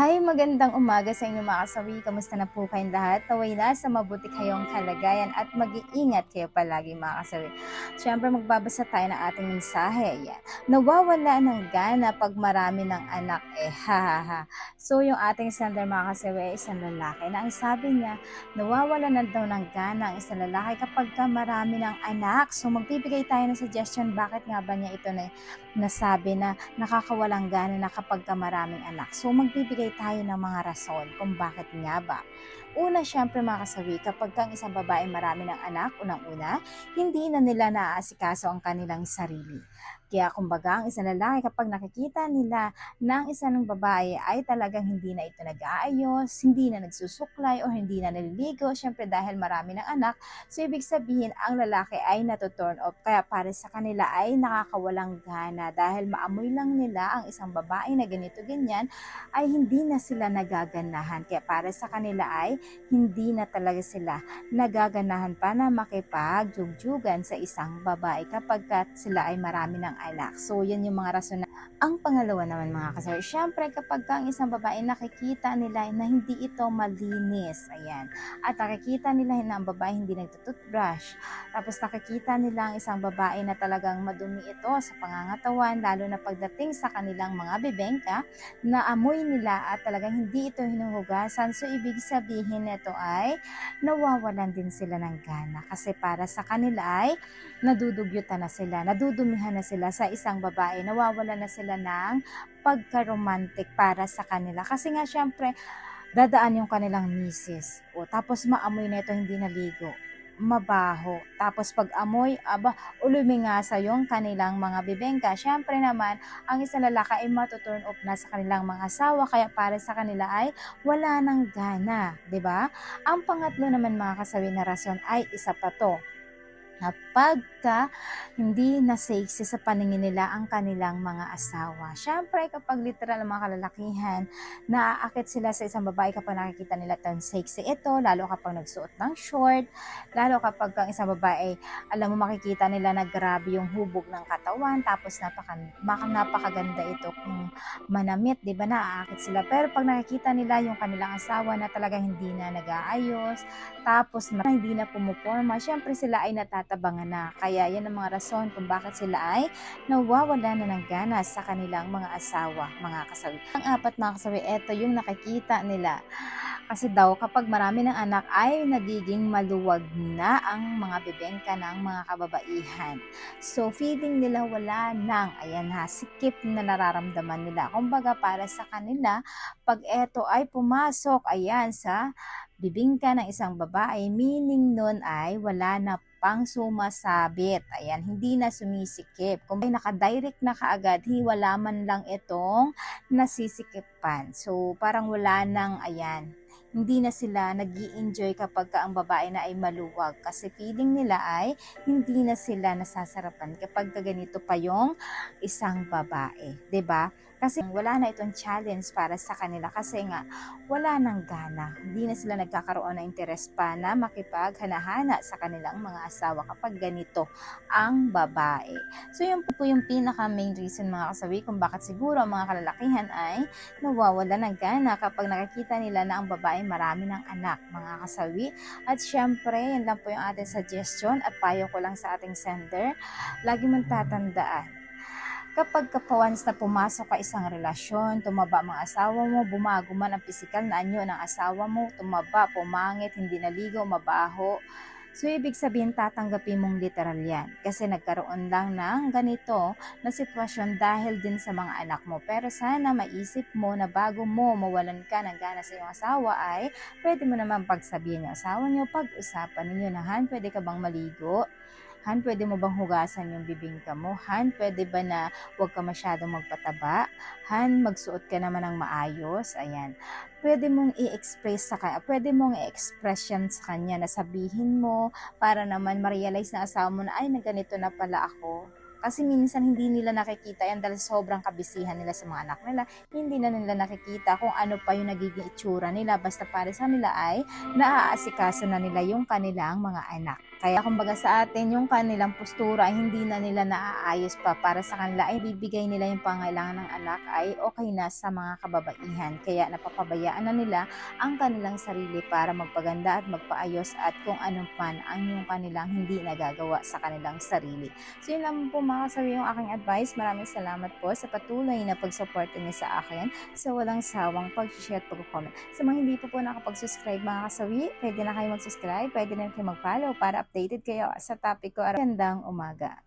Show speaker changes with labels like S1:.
S1: Hi, magandang umaga sa inyo mga kasawi. Kamusta na po kayong lahat? Taway na sa mabuti kayong kalagayan at mag-iingat kayo palagi mga kasawi. Siyempre magbabasa tayo ng ating mensahe. Ayan. Nawawala ng gana pag marami ng anak. Eh, ha ha ha. So yung ating sender mga kasawi ay isang lalaki na ang sabi niya, nawawala na daw ng gana ang isang lalaki kapag ka marami ng anak. So magbibigay tayo ng suggestion bakit nga ba niya ito na nasabi na nakakawalang gana na kapag ka maraming anak. So magbibigay tayo ng mga rason kung bakit nga ba. Una, syempre mga kasawi, kapag kang isang babae marami ng anak, unang-una, hindi na nila naaasikaso ang kanilang sarili. Kaya kumbaga, ang isang lalaki kapag nakikita nila ng isang babae ay talagang hindi na ito nag-aayos, hindi na nagsusuklay o hindi na naliligo, syempre dahil marami ng anak, so ibig sabihin ang lalaki ay natuturn off. Kaya para sa kanila ay nakakawalang gana dahil maamoy lang nila ang isang babae na ganito ganyan ay hindi na sila nagaganahan. Kaya para sa kanila ay hindi na talaga sila nagaganahan pa na makipag-jugjugan sa isang babae kapag ka sila ay marami ng anak. So, yan yung mga rason na. Ang pangalawa naman mga kasari, syempre kapag ka ang isang babae nakikita nila na hindi ito malinis, ayan, at nakikita nila na ang babae hindi nagtututbrush, tapos nakikita nila ang isang babae na talagang madumi ito sa pangangatawan, lalo na pagdating sa kanilang mga bibengka, na amoy nila at talagang hindi ito hinuhugasan. So, ibig sabihin nito ay nawawalan din sila ng gana. Kasi para sa kanila ay nadudugyutan na sila, nadudumihan na sila sa isang babae, nawawalan na sila ng pagka-romantic para sa kanila. Kasi nga, syempre, dadaan yung kanilang misis. O, tapos maamoy na ito hindi naligo mabaho. Tapos pag amoy, aba, ulumingasa yung kanilang mga bibengka. Siyempre naman, ang isang lalaki ay matuturn off na sa kanilang mga asawa, kaya para sa kanila ay wala ng gana, ba? Ang pangatlo naman mga kasawi na rason ay isa pa to na pagka hindi na sexy sa paningin nila ang kanilang mga asawa. Siyempre, kapag literal mga kalalakihan, naaakit sila sa isang babae kapag nakikita nila itong sexy ito, lalo kapag nagsuot ng short, lalo kapag ang isang babae, alam mo makikita nila na grabe yung hubog ng katawan, tapos napaka, napakaganda ito kung manamit, di ba, naaakit sila. Pero pag nakikita nila yung kanilang asawa na talagang hindi na nag-aayos, tapos hindi na pumuporma, syempre sila ay natatabangan na. Kaya yan ang mga rason kung bakit sila ay nawawala na ng gana sa kanilang mga asawa, mga kasawi. Ang apat mga kasawi, eto yung nakikita nila. Kasi daw kapag marami ng anak ay nagiging maluwag na ang mga bibengka ng mga kababaihan. So feeling nila wala nang, ayan ha, sikip na nararamdaman nila. Kumbaga para sa kanila, pag eto ay pumasok, ayan, sa bibingka ng isang babae, meaning nun ay wala na pang sumasabit. Ayan, hindi na sumisikip. Kung may nakadirect na kaagad, hi, wala man lang itong nasisikipan. So, parang wala nang, ayan, hindi na sila nag enjoy kapag ka ang babae na ay maluwag kasi feeling nila ay hindi na sila nasasarapan kapag ka ganito pa yung isang babae, ba? Kasi wala na itong challenge para sa kanila kasi nga wala nang gana. Hindi na sila nagkakaroon ng interes pa na makipaghanahana sa kanilang mga asawa kapag ganito ang babae. So yun po yung pinaka main reason mga kasawi kung bakit siguro ang mga kalalakihan ay nawawala ng gana kapag nakikita nila na ang babae marami ng anak, mga kasawi. At syempre, yan lang po yung ating suggestion at payo ko lang sa ating sender. Lagi mong tatandaan, kapag kapawans na pumasok ka isang relasyon, tumaba mga asawa mo, bumago man ang pisikal na anyo ng asawa mo, tumaba, pumangit, hindi naligo, mabaho, So, ibig sabihin, tatanggapin mong literal yan. Kasi nagkaroon lang ng ganito na sitwasyon dahil din sa mga anak mo. Pero sana maisip mo na bago mo mawalan ka ng gana sa iyong asawa ay pwede mo naman pagsabihin ng asawa niyo, pag-usapan ninyo na, Han, pwede ka bang maligo? Han, pwede mo bang hugasan yung bibingka mo? Han, pwede ba na huwag ka masyadong magpataba? Han, magsuot ka naman ng maayos? Ayan. Pwede mong i-express sa kanya, pwede mong i-express sa kanya na sabihin mo para naman ma-realize na asawa mo na, ay, na ganito na pala ako. Kasi minsan hindi nila nakikita yan dahil sobrang kabisihan nila sa mga anak nila. Hindi na nila nakikita kung ano pa yung nagiging itsura nila. Basta para sa nila ay naaasikaso na nila yung kanilang mga anak. Kaya kumbaga sa atin, yung kanilang postura ay hindi na nila naaayos pa para sa kanila ay bibigay nila yung pangailangan ng anak ay okay na sa mga kababaihan. Kaya napapabayaan na nila ang kanilang sarili para magpaganda at magpaayos at kung ano man ang yung kanilang hindi nagagawa sa kanilang sarili. So yun naman po mga kasawi yung aking advice. Maraming salamat po sa patuloy na pagsuporta niyo sa akin sa walang sawang pag-share at pag-comment. Sa mga hindi pa po nakapag-subscribe mga kasawi, pwede na kayo mag-subscribe, pwede na kayo mag-follow para updated kayo sa topic ko. Gandang umaga.